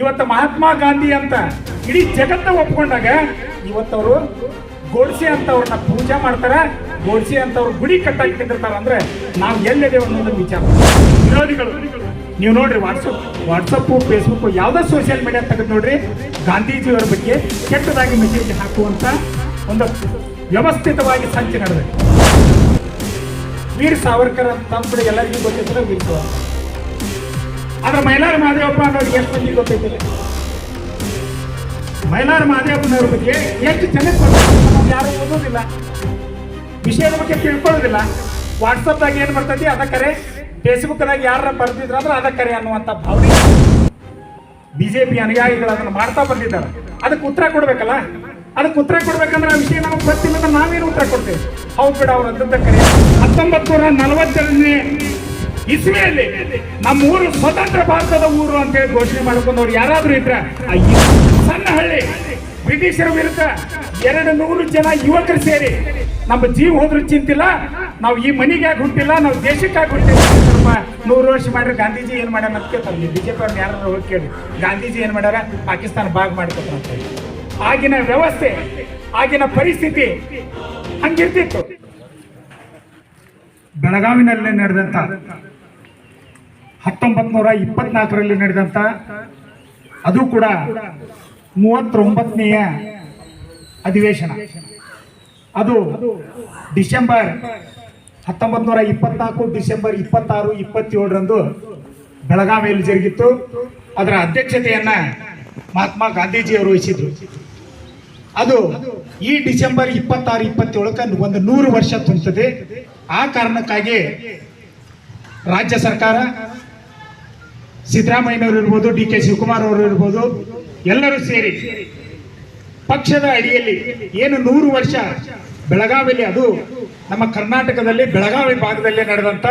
ಇವತ್ತು ಮಹಾತ್ಮ ಗಾಂಧಿ ಅಂತ ಇಡೀ ಜಗತ್ತ ಒಪ್ಕೊಂಡಾಗ ಇವತ್ತವರು ಗೋಡ್ಸೆ ಅಂತವ್ರನ್ನ ಪೂಜೆ ಮಾಡ್ತಾರ, ಗೋಡ್ಸೆ ಅಂತವ್ರು ಗುಡಿ ಕಟ್ಟಾಗಿ ನಿಂತಿರ್ತಾರ ಅಂದ್ರೆ ನಾವು ಎಲ್ಲಿದೆ ಅನ್ನೋದನ್ನ ವಿಚಾರ. ವಿರೋಧಿಗಳು, ನೀವು ನೋಡ್ರಿ ವಾಟ್ಸಪ್ ವಾಟ್ಸಪ್ಪು ಫೇಸ್ಬುಕ್ ಯಾವುದೋ ಸೋಷಿಯಲ್ ಮೀಡಿಯಾ ತೆಗೆದು ನೋಡ್ರಿ, ಗಾಂಧೀಜಿಯವರ ಬಗ್ಗೆ ಕೆಟ್ಟದಾಗಿ ಮೆಸೇಜ್ ಹಾಕುವಂತ ಒಂದು ವ್ಯವಸ್ಥಿತವಾಗಿ ಸಂಚು ನಡೆದಿದೆ. ವೀರ್ ಸಾವರ್ಕರ್ ಅಂತ ಎಲ್ಲರಿಗೂ ಗೊತ್ತಿದ್ರೆ ವೀರ್ ಸಾವರ್ಕರ್. ಆದ್ರೆ ಮೈಲಾರ ಮಹದೇವಪ್ಪ ಅನ್ನೋರಿಗೆ ಎಷ್ಟು ಮಂದಿ ಗೊತ್ತೈತಿಲ್ಲ ಮೈಲಾರ ಮಹದೇವಪ್ಪನವ್ರ ಬಗ್ಗೆ ಎಷ್ಟು ಚೆನ್ನಾಗಿ ಗೊತ್ತಿಲ್ಲ ಯಾರು ಓದೋದಿಲ್ಲ. ವಿಷಯದ ಬಗ್ಗೆ ತಿಳ್ಕೊಳ್ಳೋದಿಲ್ಲ. ವಾಟ್ಸಪ್ದಾಗ ಏನು ಬರ್ತೈತಿ, ಅದ ಕರೆ. ಫೇಸ್ಬುಕ್ದಾಗ ಯಾರ ಬರ್ತಿದ್ರ ಅಂದ್ರೆ ಅದ ಕರೆ ಅನ್ನುವಂಥ ಭಾವನೆ. ಬಿಜೆಪಿ ಅನುಯಾಯಿಗಳು ಅದನ್ನು ಮಾಡ್ತಾ ಬಂದಿದ್ದಾರೆ. ಅದಕ್ಕೆ ಉತ್ತರ ಕೊಡ್ಬೇಕಲ್ಲ? ಅದಕ್ಕೆ ಉತ್ತರ ಕೊಡ್ಬೇಕಂದ್ರೆ ಆ ವಿಷಯ ನಮಗೆ ಗೊತ್ತಿಲ್ಲ ನಾವೇನು ಉತ್ತರ ಕೊಡ್ತೇವೆ? ಹೌದು ಬಿಡ, ಅವ್ರ ಅಂತ ಕರೆ. ಹತ್ತೊಂಬತ್ತು ನೂರ ನಲವತ್ತೆರಡನೇ ಇಸ್ವಿಯಲ್ಲಿ ನಮ್ಮ ಊರು ಸ್ವತಂತ್ರ ಭಾರತದ ಊರು ಅಂತೇಳಿ ಘೋಷಣೆ ಮಾಡ್ಕೊಂಡವ್ರು ಯಾರಾದ್ರೂ ಇದ್ರ ಸಣ್ಣ ಹಳ್ಳಿ ಬ್ರಿಟಿಷರ ವಿರುದ್ಧ ಎರಡು ನೂರು ಜನ ಯುವಕರು ಸೇರಿ ನಮ್ಮ ಜೀವ ಹೋದ್ರೂ ಚಿಂತಿಲ್ಲ, ನಾವು ಈ ಮನೆಗೆ ಯಾಕೆ ಹುಟ್ಟಿಲ್ಲ, ನಾವು ದೇಶಕ್ಕಾಗಿ ಹುಟ್ಟಿಲ್ಲ. ಸ್ವಲ್ಪ ನೂರು ವರ್ಷ ಮಾಡ್ರೆ ಗಾಂಧೀಜಿ ಏನು ಮಾಡ್ಯಾರ ಅಂತ ಕೇಳ್ತಾರೆ. ಬಿಜೆಪಿ ಅವ್ರನ್ನ ಯಾರು ಹೋಗಿ ಕೇಳಿ. ಗಾಂಧೀಜಿ ಏನ್ ಮಾಡ್ಯಾರ? ಪಾಕಿಸ್ತಾನ ಭಾಗ ಮಾಡ್ಕೊತಾರ ಅಂತ ಹೇಳಿ. ಆಗಿನ ವ್ಯವಸ್ಥೆ, ಆಗಿನ ಪರಿಸ್ಥಿತಿ ಹಂಗಿರ್ತಿತ್ತು. ಬೆಳಗಾವಿನಲ್ಲಿ ನಡೆದಂತ ಹತ್ತೊಂಬತ್ ನೂರ ಇಪ್ಪತ್ನಾಲ್ಕರಲ್ಲಿ ನಡೆದಂತ ಅದು ಕೂಡ ಮೂವತ್ತೊಂಬತ್ತನೆಯ ಅಧಿವೇಶನ. ಅದು ಡಿಸೆಂಬರ್ ಹತ್ತೊಂಬತ್ತು ನೂರ ಇಪ್ಪತ್ನಾಲ್ಕು ಡಿಸೆಂಬರ್ ಇಪ್ಪತ್ತಾರು, ಇಪ್ಪತ್ತೇಳರಂದು ಬೆಳಗಾವಿಯಲ್ಲಿ ಜರುಗಿತ್ತು. ಅದರ ಅಧ್ಯಕ್ಷತೆಯನ್ನ ಮಹಾತ್ಮ ಗಾಂಧೀಜಿಯವರು ವಹಿಸಿದ್ರು. ಅದು ಈ ಡಿಸೆಂಬರ್ ಇಪ್ಪತ್ತಾರು, ಇಪ್ಪತ್ತೇಳಕ್ಕೆ ಒಂದು ನೂರು ವರ್ಷ ತುಂಬುತ್ತದೆ ಆ ಕಾರಣಕ್ಕಾಗಿ ರಾಜ್ಯ ಸರ್ಕಾರ ಸಿದ್ದರಾಮಯ್ಯನವರು ಇರ್ಬೋದು ಡಿ ಕೆ ಶಿವಕುಮಾರ್ ಅವರು ಇರ್ಬೋದು, ಎಲ್ಲರೂ ಸೇರಿ ಪಕ್ಷದ ಅಡಿಯಲ್ಲಿ ಏನು ನೂರು ವರ್ಷ ಬೆಳಗಾವಿಯಲ್ಲಿ, ಅದು ನಮ್ಮ ಕರ್ನಾಟಕದಲ್ಲಿ ಬೆಳಗಾವಿ ಭಾಗದಲ್ಲಿ ನಡೆದಂತ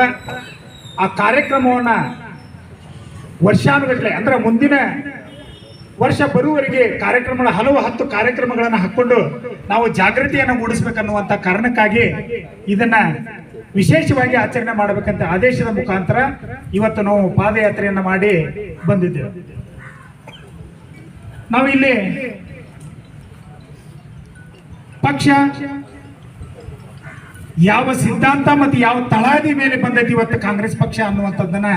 ಆ ಕಾರ್ಯಕ್ರಮವನ್ನ ವರ್ಷಾನುಗಟ್ಟಲೆ, ಅಂದ್ರೆ ಮುಂದಿನ ವರ್ಷ ಬರುವವರೆಗೆ ಕಾರ್ಯಕ್ರಮಗಳ ಹಲವು ಹತ್ತು ಕಾರ್ಯಕ್ರಮಗಳನ್ನು ಹಾಕೊಂಡು ನಾವು ಜಾಗೃತಿಯನ್ನು ಮೂಡಿಸ್ಬೇಕನ್ನುವಂತ ಕಾರಣಕ್ಕಾಗಿ ಇದನ್ನ ವಿಶೇಷವಾಗಿ ಆಚರಣೆ ಮಾಡಬೇಕಂತ ಆದೇಶದ ಮುಖಾಂತರ ಇವತ್ತು ನಾವು ಪಾದಯಾತ್ರೆಯನ್ನು ಮಾಡಿ ಬಂದಿದ್ದೇವೆ. ನಾವು ಇಲ್ಲಿ ಪಕ್ಷ ಯಾವ ಸಿದ್ಧಾಂತ ಮತ್ತು ಯಾವ ತಳಾದಿ ಮೇಲೆ ಬಂದೈತಿ ಇವತ್ತು ಕಾಂಗ್ರೆಸ್ ಪಕ್ಷ ಅನ್ನುವಂಥದ್ದನ್ನ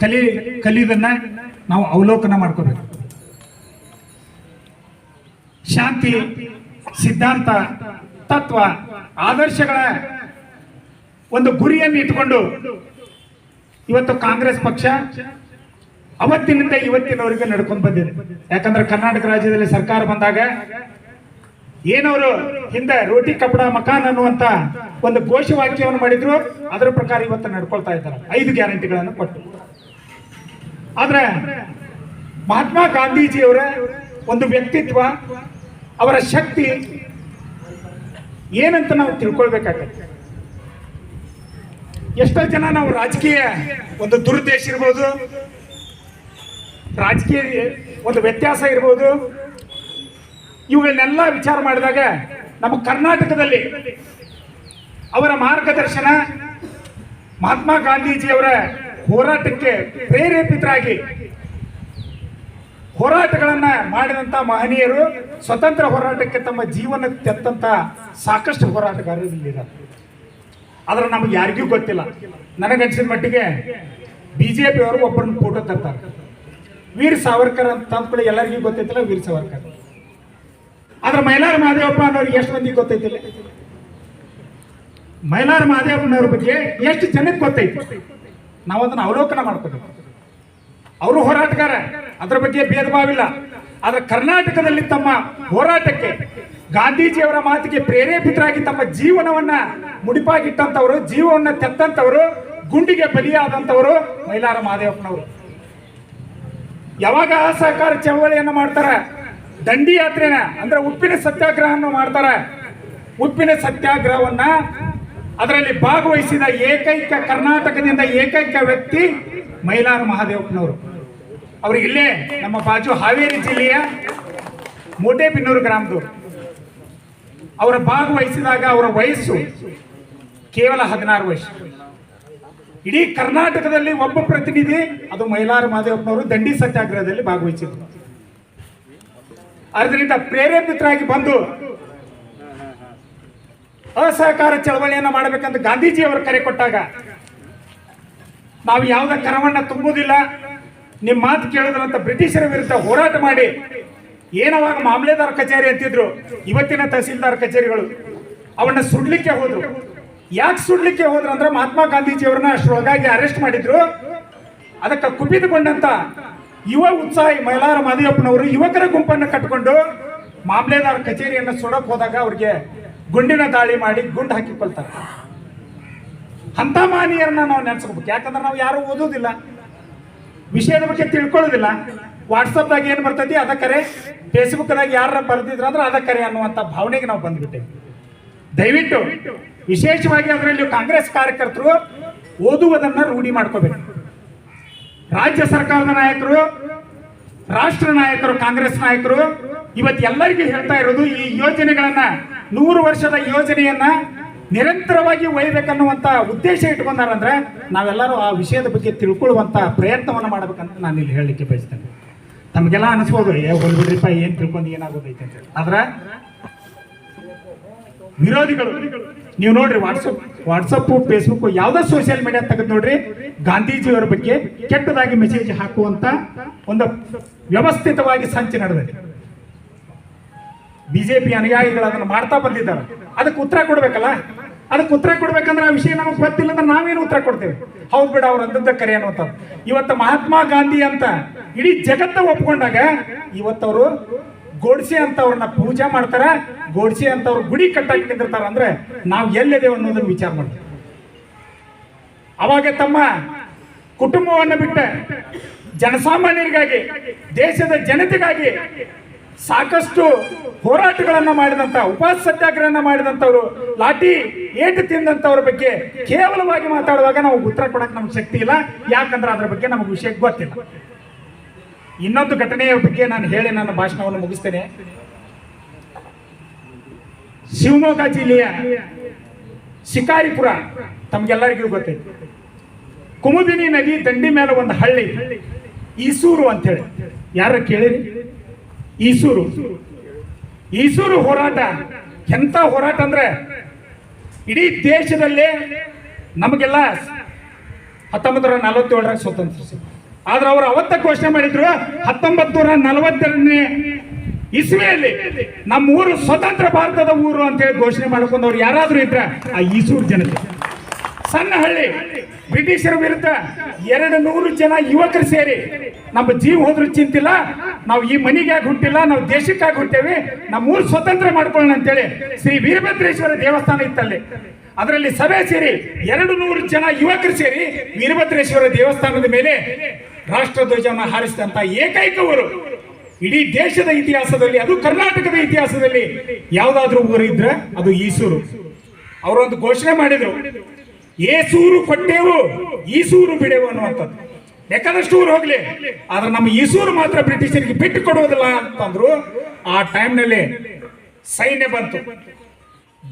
ಕಲಿ ಕಲಿಯೋದನ್ನ ನಾವು ಅವಲೋಕನ ಮಾಡ್ಕೋಬೇಕು. ಶಾಂತಿ, ಸಿದ್ಧಾಂತ, ತತ್ವ, ಆದರ್ಶಗಳ ಒಂದು ಗುರಿಯನ್ನು ಇಟ್ಕೊಂಡು ಇವತ್ತು ಕಾಂಗ್ರೆಸ್ ಪಕ್ಷ ಅವತ್ತಿನಿಂದ ಇವತ್ತಿನವರೆಗೆ ನಡ್ಕೊಂಡು ಬಂದಿದೆ. ಯಾಕಂದ್ರೆ ಕರ್ನಾಟಕ ರಾಜ್ಯದಲ್ಲಿ ಸರ್ಕಾರ ಬಂದಾಗ ಏನವರು ಹಿಂದೆ ರೋಟಿ ಕಪಡ ಮಕಾನ್ ಅನ್ನುವಂತ ಒಂದು ಘೋಷವಾಕ್ಯವನ್ನು ಮಾಡಿದ್ರು. ಅದರ ಪ್ರಕಾರ ಇವತ್ತು ನಡ್ಕೊಳ್ತಾ ಇದ್ದಾರೆ. ಐದು ಗ್ಯಾರಂಟಿಗಳನ್ನು ಕೊಟ್ಟು. ಆದ್ರೆ ಮಹಾತ್ಮ ಗಾಂಧೀಜಿಯವರ ಒಂದು ವ್ಯಕ್ತಿತ್ವ, ಅವರ ಶಕ್ತಿ ಏನಂತ ನಾವು ತಿಳ್ಕೊಳ್ಬೇಕಾಗತ್ತೆ. ಎಷ್ಟೋ ಜನ ನಾವು ರಾಜಕೀಯ ಒಂದು ದುರುದ್ದೇಶ ಇರ್ಬೋದು. ರಾಜಕೀಯ ಒಂದು ವ್ಯತ್ಯಾಸ ಇರ್ಬೋದು. ಇವುಗಳನ್ನೆಲ್ಲ ವಿಚಾರ ಮಾಡಿದಾಗ ನಮ್ಮ ಕರ್ನಾಟಕದಲ್ಲಿ ಅವರ ಮಾರ್ಗದರ್ಶನ ಮಹಾತ್ಮ ಗಾಂಧೀಜಿಯವರ ಹೋರಾಟಕ್ಕೆ ಪ್ರೇರೇಪಿತರಾಗಿ ಹೋರಾಟಗಳನ್ನ ಮಾಡಿದಂತ ಮಹನೀಯರು ಸ್ವತಂತ್ರ ಹೋರಾಟಕ್ಕೆ ತಮ್ಮ ಜೀವನ ತೆತ್ತಂತ ಸಾಕಷ್ಟು ಹೋರಾಟಗಾರರು ಇಲ್ಲಿದ್ದಾರೆ. ಆದ್ರೆ ನಮಗೆ ಯಾರಿಗೂ ಗೊತ್ತಿಲ್ಲ. ನನಗನ್ಸಿದ ಮಟ್ಟಿಗೆ ಬಿಜೆಪಿ ಅವರು ಒಬ್ಬರನ್ನ ಫೋಟೋ ತರ್ತಾರೆ. ವೀರ್ ಸಾವರ್ಕರ್ ಅಂತ ಅಂದ್ಕೊಳ್ಳಿ, ಎಲ್ಲರಿಗೂ ಗೊತ್ತೈತಿಲ್ಲ ವೀರ್ ಸಾವರ್ಕರ್. ಆದ್ರೆ ಮೈಲಾರ ಮಹದೇವಪ್ಪ ಅನ್ನೋರಿಗೆ ಎಷ್ಟು ಮಂದಿಗೆ ಗೊತ್ತೈತಿಲ್ಲ ಮೈಲಾರ ಮಹದೇವಪ್ಪನವ್ರ ಬಗ್ಗೆ ಎಷ್ಟು ಜನಕ್ಕೆ ಗೊತ್ತೈತಿ? ನಾವು ಅದನ್ನ ಅವಲೋಕನ ಮಾಡ್ಕೋಬೇಕು. ಅವರು ಹೋರಾಟಗಾರ, ಅದ್ರ ಬಗ್ಗೆ ಭೇದ ಭಾವ ಇಲ್ಲ ಆದ್ರೆ ಕರ್ನಾಟಕದಲ್ಲಿ ತಮ್ಮ ಹೋರಾಟಕ್ಕೆ ಗಾಂಧೀಜಿಯವರ ಮಾತಿಗೆ ಪ್ರೇರೇಪಿತರಾಗಿ ತಮ್ಮ ಜೀವನವನ್ನ ಮುಡಿಪಾಗಿಟ್ಟಂತವರು ಜೀವವನ್ನ ತೆತ್ತಂತವರು ಗುಂಡಿಗೆ ಬಲಿಯಾದಂತವರು ಮೈಲಾರ ಮಹದೇವಪ್ಪನವರು ಯಾವಾಗ ಅಸಹಕಾರ ಚಳವಳಿಯನ್ನು ಮಾಡ್ತಾರ? ದಂಡಿ ಯಾತ್ರೆನ ಅಂದ್ರೆ ಉಪ್ಪಿನ ಸತ್ಯಾಗ್ರಹವನ್ನು ಮಾಡ್ತಾರ. ಉಪ್ಪಿನ ಸತ್ಯಾಗ್ರಹವನ್ನ ಅದರಲ್ಲಿ ಭಾಗವಹಿಸಿದ ಏಕೈಕ ಕರ್ನಾಟಕದಿಂದ ಏಕೈಕ ವ್ಯಕ್ತಿ ಮೈಲಾರ ಮಹಾದೇವಪ್ಪನವರು ಅವರು ಇಲ್ಲೇ ನಮ್ಮ ಬಾಜು ಹಾವೇರಿ ಜಿಲ್ಲೆಯ ಮೋಟೆಬಿನ್ನೂರು ಗ್ರಾಮದವರು. ಅವರ ಭಾಗವಹಿಸಿದಾಗ ಅವರ ವಯಸ್ಸು ಕೇವಲ ಹದಿನಾರು ವರ್ಷ. ಇಡೀ ಕರ್ನಾಟಕದಲ್ಲಿ ಒಬ್ಬ ಪ್ರತಿನಿಧಿ, ಅದು ಮೈಲಾರ ಮಾದೇವಪ್ಪನವರು ದಂಡಿ ಸತ್ಯಾಗ್ರಹದಲ್ಲಿ ಭಾಗವಹಿಸಿದ್ರು. ಅದರಿಂದ ಪ್ರೇರೇಪಿತರಾಗಿ ಬಂದು ಅಸಹಕಾರ ಚಳವಳಿಯನ್ನು ಮಾಡಬೇಕಂತ ಗಾಂಧೀಜಿ ಅವರು ಕರೆ ಕೊಟ್ಟಾಗ, ನಾವು ಯಾವುದೇ ಕರವನ್ನ ತುಂಬುವುದಿಲ್ಲ. ನಿಮ್ಮ ಮಾತು ಕೇಳಿದ್ರಂತ ಬ್ರಿಟಿಷರ ವಿರುದ್ಧ ಹೋರಾಟ ಮಾಡಿ ಏನವಾಗ ಮಾಮಲೇದಾರ ಕಚೇರಿ ಅಂತಿದ್ರು? ಇವತ್ತಿನ ತಹಸೀಲ್ದಾರ್ ಕಚೇರಿಗಳು. ಅವನ್ನ ಸುಡ್ಲಿಕ್ಕೆ ಹೋದ್ರು. ಯಾಕೆ ಸುಡ್ಲಿಕ್ಕೆ ಹೋದ್ರು ಅಂದ್ರೆ ಮಹಾತ್ಮ ಗಾಂಧೀಜಿಯವ್ರನ್ನ ಅಷ್ಟರೊಳಗಾಗಿ ಅರೆಸ್ಟ್ ಮಾಡಿದ್ರು. ಅದಕ್ಕೆ ಕುಪಿತಗೊಂಡಂತ ಯುವ ಉತ್ಸಾಹಿ ಮೈಲಾರ ಮಾದೇವಪ್ಪನವರು ಯುವಕರ ಗುಂಪನ್ನು ಕಟ್ಟಿಕೊಂಡು ಮಾಮಲೆದಾರ್ ಕಚೇರಿಯನ್ನು ಸುಡಕ್ ಹೋದಾಗ ಅವ್ರಿಗೆ ಗುಂಡಿನ ದಾಳಿ ಮಾಡಿ ಗುಂಡು ಹಾಕಿಕೊಳ್ತಾರೆ ಅಂತ ಮಾನಿಯರನ್ನ ನಾವು ನೆನ್ಸ್ಕೋಬೇಕು. ಯಾಕಂದ್ರೆ ನಾವು ಯಾರು ಓದೋದಿಲ್ಲ. ವಿಷಯದ ಬಗ್ಗೆ ತಿಳ್ಕೊಳ್ಳೋದಿಲ್ಲ. ವಾಟ್ಸಪ್ದಾಗ ಏನು ಬರ್ತೈತಿ? ಅದ ಕರೆ. ಫೇಸ್ಬುಕ್ದಾಗ ಯಾರ ಬರ್ತಿದ್ರ ಅಂದ್ರೆ ಅದ ಕರೆ ಅನ್ನುವಂಥ ಭಾವನೆಗೆ ನಾವು ಬಂದ್ಬಿಟ್ಟೇವೆ. ದಯವಿಟ್ಟು ವಿಶೇಷವಾಗಿ ಅದರಲ್ಲಿ ಕಾಂಗ್ರೆಸ್ ಕಾರ್ಯಕರ್ತರು ಓದುವುದನ್ನ ರೂಢಿ ಮಾಡ್ಕೋಬೇಕು. ರಾಜ್ಯ ಸರ್ಕಾರದ ನಾಯಕರು, ರಾಷ್ಟ್ರ ನಾಯಕರು, ಕಾಂಗ್ರೆಸ್ ನಾಯಕರು, ಇವತ್ತು ಎಲ್ಲರಿಗೂ ಹೇಳ್ತಾ ಇರೋದು ಈ ಯೋಜನೆಗಳನ್ನ, ನೂರು ವರ್ಷದ ಯೋಜನೆಯನ್ನ ನಿರಂತರವಾಗಿ ಒಯ್ಯಬೇಕನ್ನುವಂತ ಉದ್ದೇಶ ಇಟ್ಕೊಂಡಾರಂದ್ರೆ ನಾವೆಲ್ಲರೂ ಆ ವಿಷಯದ ಬಗ್ಗೆ ತಿಳ್ಕೊಳ್ಳುವಂತ ಪ್ರಯತ್ನವನ್ನು ಮಾಡಬೇಕಂತ ನಾನು ಇಲ್ಲಿ ಹೇಳಲಿಕ್ಕೆ ಬಯಸ್ತೇನೆ. ತಮಗೆಲ್ಲ ಅನಿಸ್ಬೋದು. ಏ ಹೋಲ್ಬಿಡ್ರಿಪ್ಪ ಏನ್ ತಿಳ್ಕೊಂಡು ಏನಾಗೋದೈತೆ ಅಂತ ಆದ್ರೆ ವಿರೋಧಿಗಳು, ನೀವು ನೋಡ್ರಿ ವಾಟ್ಸಪ್ ವಾಟ್ಸಪ್ ಫೇಸ್ಬುಕ್ ಯಾವ್ದೋ ಸೋಷಿಯಲ್ ಮೀಡಿಯಾ ತೆಗೆದು ನೋಡ್ರಿ, ಗಾಂಧೀಜಿಯವರ ಬಗ್ಗೆ ಕೆಟ್ಟದಾಗಿ ಮೆಸೇಜ್ ಹಾಕುವಂತ ಒಂದು ವ್ಯವಸ್ಥಿತವಾಗಿ ಸಂಚು ನಡೆದಿದೆ. ಬಿಜೆಪಿ ಅನುಯಾಯಿಗಳು ಅದನ್ನು ಮಾಡ್ತಾ ಬಂದಿದ್ದಾರೆ. ಅದಕ್ಕೆ ಉತ್ತರ ಕೊಡ್ಬೇಕಲ್ಲ? ಅದಕ್ಕೆ ಉತ್ತರ ಕೊಡ್ಬೇಕಂದ್ರೆ ಆ ವಿಷಯ ನಮಗೆ ಗೊತ್ತಿಲ್ಲ ಅಂದ್ರೆ ನಾವೇನು ಉತ್ತರ ಕೊಡ್ತೇವೆ? ಹೌದು ಬಿಡ, ಅವ್ರು ಅಂದದ್ದ ಕರೆ ಅನ್ನುವಂಥದ್ದು. ಇವತ್ತು ಮಹಾತ್ಮ ಗಾಂಧಿ ಅಂತ ಇಡೀ ಜಗತ್ತ ಒಪ್ಕೊಂಡಾಗ ಇವತ್ತವರು ಗೋಡ್ಸೆ ಅಂತ ಅವ್ರನ್ನ ಪೂಜೆ ಮಾಡ್ತಾರ? ಗೋಡ್ಸೆ ಅಂತ ಅವ್ರು ಗುಡಿ ಕಟ್ಟಾಕಿ ನಿಂತಿರ್ತಾರ ಅಂದ್ರೆ ನಾವು ಎಲ್ಲಿದ್ದೇವೆ ಅನ್ನೋದನ್ನ ವಿಚಾರ ಮಾಡ್ತೀವಿ. ಅವಾಗ ತಮ್ಮ ಕುಟುಂಬವನ್ನು ಬಿಟ್ಟ ಜನಸಾಮಾನ್ಯರಿಗಾಗಿ, ದೇಶದ ಜನತೆಗಾಗಿ ಸಾಕಷ್ಟು ಹೋರಾಟಗಳನ್ನ ಮಾಡಿದಂತ ಉಪವಾಸ ಸತ್ಯಾಗ್ರಹನ ಮಾಡಿದಂಥವ್ರು, ಲಾಠಿ ಏಟು ತಿಂದಂಥವ್ರ ಬಗ್ಗೆ ಕೇವಲವಾಗಿ ಮಾತಾಡುವಾಗ ನಾವು ಉತ್ತರ ಕೊಡಕ್ಕೆ ನಮ್ಗೆ ಶಕ್ತಿ ಇಲ್ಲ. ಯಾಕಂದ್ರೆ ಅದ್ರ ಬಗ್ಗೆ ನಮಗೆ ವಿಷಯ ಗೊತ್ತಿಲ್ಲ. ಇನ್ನೊಂದು ಘಟನೆಯ ಬಗ್ಗೆ ನಾನು ಹೇಳಿ ನನ್ನ ಭಾಷಣವನ್ನು ಮುಗಿಸ್ತೇನೆ. ಶಿವಮೊಗ್ಗ ಜಿಲ್ಲೆಯ ಶಿಕಾರಿಪುರ, ತಮ್ಗೆಲ್ಲರಿಗೂ ಗೊತ್ತೈತೆ. ಕುಮುದಿನಿ ನದಿ ದಂಡಿ ಮೇಲೆ ಒಂದು ಹಳ್ಳಿ, ಈಸೂರು ಅಂತೇಳಿ. ಯಾರ ಕೇಳಿರಿ? ಈಸೂರು. ಈಸೂರು ಹೋರಾಟ. ಎಂತ ಹೋರಾಟ ಅಂದ್ರೆ ಇಡೀ ದೇಶದಲ್ಲೇ ನಮಗೆಲ್ಲ ಹತ್ತೊಂಬತ್ತು ನೂರ ನಲವತ್ತೇಳರಾಗ ಸ್ವತಂತ್ರ. ಆದ್ರೆ ಅವರು ಅವತ್ತ ಘೋಷಣೆ ಮಾಡಿದ್ರು ಹತ್ತೊಂಬತ್ತು ನೂರ ನಲವತ್ತೆರಡನೇ ಇಸ್ವಿಯಲ್ಲಿ ನಮ್ಮ ಊರು ಸ್ವತಂತ್ರ ಭಾರತದ ಊರು ಅಂತೇಳಿ ಘೋಷಣೆ ಮಾಡ್ಕೊಂಡವ್ರು ಯಾರಾದ್ರೂ ಇದ್ರೆ ಆ ಈಸೂರು ಜನತೆ. ಸಣ್ಣ ಹಳ್ಳಿ ಬ್ರಿಟಿಷರ ವಿರುದ್ಧ ಎರಡು ನೂರು ಜನ ಯುವಕರು ಸೇರಿ ನಮ್ಮ ಜೀವ ಹೋದ್ರೂ ಚಿಂತಿಲ್ಲ, ನಾವು ಈ ಮನೆಗಾಗಿ ಹುಟ್ಟಿಲ್ಲ, ನಾವು ದೇಶಕ್ಕಾಗಿ ಹುಟ್ಟೇವೆ ನಮ್ಮ ಊರು ಸ್ವತಂತ್ರ ಮಾಡ್ಕೊಳ್ಳೋಣ ಅಂತೇಳಿ ಶ್ರೀ ವೀರಭದ್ರೇಶ್ವರ ದೇವಸ್ಥಾನ ಇತ್ತಲ್ಲಿ. ಅದರಲ್ಲಿ ಸಭೆ ಸೇರಿ ಎರಡು ನೂರು ಜನ ಯುವಕರು ಸೇರಿ ವೀರಭದ್ರೇಶ್ವರ ದೇವಸ್ಥಾನದ ಮೇಲೆ ರಾಷ್ಟ್ರಧ್ವಜವನ್ನು ಹಾರಿಸಿದಂತ ಏಕೈಕ ಊರು. ಇಡೀ ದೇಶದ ಇತಿಹಾಸದಲ್ಲಿ, ಅದು ಕರ್ನಾಟಕದ ಇತಿಹಾಸದಲ್ಲಿ ಯಾವುದಾದ್ರೂ ಊರು ಇದ್ರೆ ಅದು ಈಸೂರು. ಅವರೊಂದು ಘೋಷಣೆ ಮಾಡಿದ್ರು. ಏಸೂರು ಕೊಟ್ಟೆವು, ಈಸೂರು ಬಿಡೆವು ಅನ್ನುವಂಥದ್ದು. ಬೇಕಾದಷ್ಟು ಊರು ಹೋಗ್ಲಿ. ಆದ್ರೆ ನಮ್ಮ ಈಸೂರು ಮಾತ್ರ ಬ್ರಿಟಿಷರಿಗೆ ಬಿಟ್ಟು ಕೊಡುವುದಿಲ್ಲ ಅಂತಂದ್ರು, ಆ ಟೈಮ್ನಲ್ಲಿ ಸೈನ್ಯ ಬಂತು.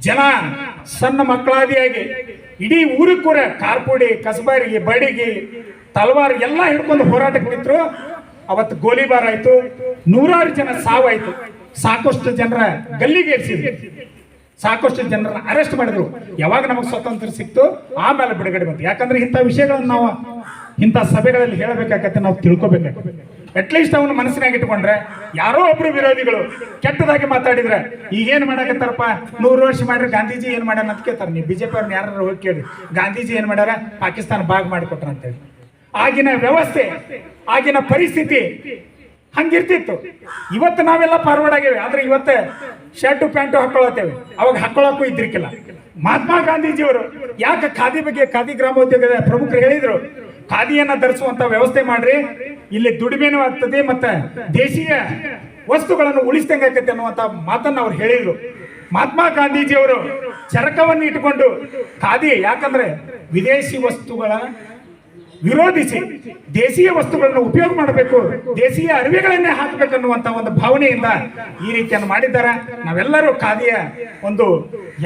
ಜನ ಸಣ್ಣ ಮಕ್ಕಳಾದಿಯಾಗಿ, ಇಡೀ ಊರಿಗೆ ಕೂಡ ಕಾರ್ಪುಡಿ, ಕಸಬಾರಿಗೆ, ಬಡಿಗೆ, ತಲವಾರ್ ಎಲ್ಲ ಹಿಡ್ಕೊಂಡು ಹೋರಾಟಕ್ಕೆ ನಿಂತರು. ಅವತ್ತು ಗೋಲಿಬಾರ್ ಆಯ್ತು, ನೂರಾರು ಜನ ಸಾವಾಯ್ತು. ಸಾಕಷ್ಟು ಜನರ ಗಲ್ಲಿಗೇರಿಸಿದ್ರು. ಸಾಕಷ್ಟು ಜನರನ್ನ ಅರೆಸ್ಟ್ ಮಾಡಿದ್ರು. ಯಾವಾಗ ನಮಗೆ ಸ್ವಾತಂತ್ರ್ಯ ಸಿಕ್ತು, ಆಮೇಲೆ ಬಿಡುಗಡೆ ಬಂತು. ಯಾಕಂದ್ರೆ ಇಂಥ ವಿಷಯಗಳನ್ನ ನಾವು, ಇಂಥ ಸಭೆಗಳಲ್ಲಿ ಹೇಳಬೇಕಾಗತ್ತೆ, ನಾವು ತಿಳ್ಕೊಬೇಕಾಗತ್ತೆ. ಅಟ್ಲೀಸ್ಟ್ ಅವನು ಮನಸ್ಸಿನಾಗ ಇಟ್ಕೊಂಡ್ರೆ, ಯಾರೋ ಒಬ್ರು ವಿರೋಧಿಗಳು ಕೆಟ್ಟದಾಗಿ ಮಾತಾಡಿದ್ರೆ ಈಗೇನ್ ಮಾಡಕತ್ತಾರಪ್ಪ? ನೂರು ವರ್ಷ ಮಾಡ್ರಿ, ಗಾಂಧೀಜಿ ಏನು ಮಾಡ್ಯಾರ? ಅಂತ ಕೇಳ್ತಾರೆ. ನೀವು ಬಿಜೆಪಿ ಅವ್ರನ್ನ ಯಾರು ಹೋಗಿ ಕೇಳಿ. ಗಾಂಧೀಜಿ ಏನು ಮಾಡ್ಯಾರ? ಪಾಕಿಸ್ತಾನ ಭಾಗ ಮಾಡಿಕೊಟ್ರ ಅಂತೇಳಿ ಆಗಿನ ವ್ಯವಸ್ಥೆ, ಆಗಿನ ಪರಿಸ್ಥಿತಿ ಹಂಗಿರ್ತಿತ್ತು. ಇವತ್ತು ನಾವೆಲ್ಲ ಫಾರ್ವರ್ಡ್ ಆಗೇವೆ. ಆದ್ರೆ ಇವತ್ತು ಶರ್ಟು ಪ್ಯಾಂಟು ಹಾಕೊಳ್ಳತ್ತೇವೆ ಅವಾಗ ಹಾಕೊಳಕು ಇದ್ರಿಕ್ಕಿಲ್ಲ ಮಹಾತ್ಮ ಗಾಂಧೀಜಿಯವರು ಯಾಕೆ ಖಾದಿ ಬಗ್ಗೆ ಖಾದಿ ಗ್ರಾಮೋದ್ಯೋಗದ ಪ್ರಮುಖರು ಹೇಳಿದ್ರು? ಖಾದಿಯನ್ನ ಧರಿಸುವಂತ ವ್ಯವಸ್ಥೆ ಮಾಡ್ರಿ. ಇಲ್ಲಿ ದುಡಿಮೆನೂ ಆಗ್ತದೆ ಮತ್ತೆ ದೇಶೀಯ ವಸ್ತುಗಳನ್ನು ಉಳಿಸ್ದಂಗೆ ಆಕತ್ತೆ ಅನ್ನುವಂತ ಮಾತನ್ನ ಅವ್ರು ಹೇಳಿದ್ರು. ಮಹಾತ್ಮ ಗಾಂಧೀಜಿಯವರು ಚರಕವನ್ನು ಇಟ್ಟುಕೊಂಡು ಖಾದಿ ಯಾಕಂದ್ರೆ ವಿದೇಶಿ ವಸ್ತುಗಳ ವಿರೋಧಿಸಿ ದೇಶೀಯ ವಸ್ತುಗಳನ್ನು ಉಪಯೋಗ ಮಾಡಬೇಕು, ದೇಶೀಯ ಅರಿವೆಗಳನ್ನೇ ಹಾಕಬೇಕನ್ನುವಂತ ಒಂದು ಭಾವನೆಯಿಂದ ಈ ರೀತಿಯನ್ನು ಮಾಡಿದ್ದಾರೆ. ನಾವೆಲ್ಲರೂ ಖಾದಿಯ ಒಂದು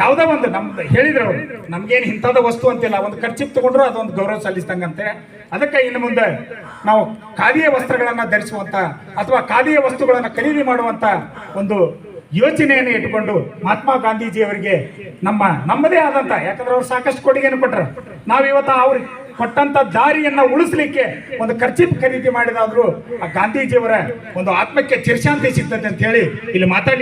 ಯಾವುದೋ ಒಂದು ನಮ್ದು ಹೇಳಿದ್ರು, ನಮ್ಗೇನು ಇಂಥದ ವಸ್ತು ಅಂತಿಲ್ಲ, ಒಂದು ಖರ್ಚಿಪ್ ತಗೊಂಡ್ರು ಅದೊಂದು ಗೌರವ ಸಲ್ಲಿಸಿದಂಗಂತೆ. ಅದಕ್ಕೆ ಇನ್ನು ಮುಂದೆ ನಾವು ಖಾದಿಯ ವಸ್ತ್ರಗಳನ್ನು ಧರಿಸುವಂತ ಅಥವಾ ಖಾದಿಯ ವಸ್ತುಗಳನ್ನು ಖರೀದಿ ಮಾಡುವಂತ ಒಂದು ಯೋಚನೆಯನ್ನು ಇಟ್ಟುಕೊಂಡು ಮಹಾತ್ಮ ಗಾಂಧೀಜಿ ಅವರಿಗೆ ನಮ್ಮ ನಮ್ಮದೇ ಆದಂತ, ಯಾಕಂದ್ರೆ ಅವ್ರು ಸಾಕಷ್ಟು ಕೊಡುಗೆಯನ್ನು ಕೊಟ್ಟರು ನಾವು ಇವತ್ತು ಅವ್ರಿಗೆ ಕೊಟ್ಟಂತ ದಾರಿಯನ್ನ ಉಳಿಸ್ಲಿಕ್ಕೆ ಒಂದು ಖರ್ಚಿಪ್ ಖರೀದಿ ಮಾಡಿದಾದ್ರು ಆ ಗಾಂಧೀಜಿಯವರ ಒಂದು ಆತ್ಮಕ್ಕೆ ಚಿರಶಾಂತಿ ಸಿಗ್ತದೆ ಅಂತ ಹೇಳಿ ಇಲ್ಲಿ ಮಾತಾಡ್ಲಿಕ್ಕೆ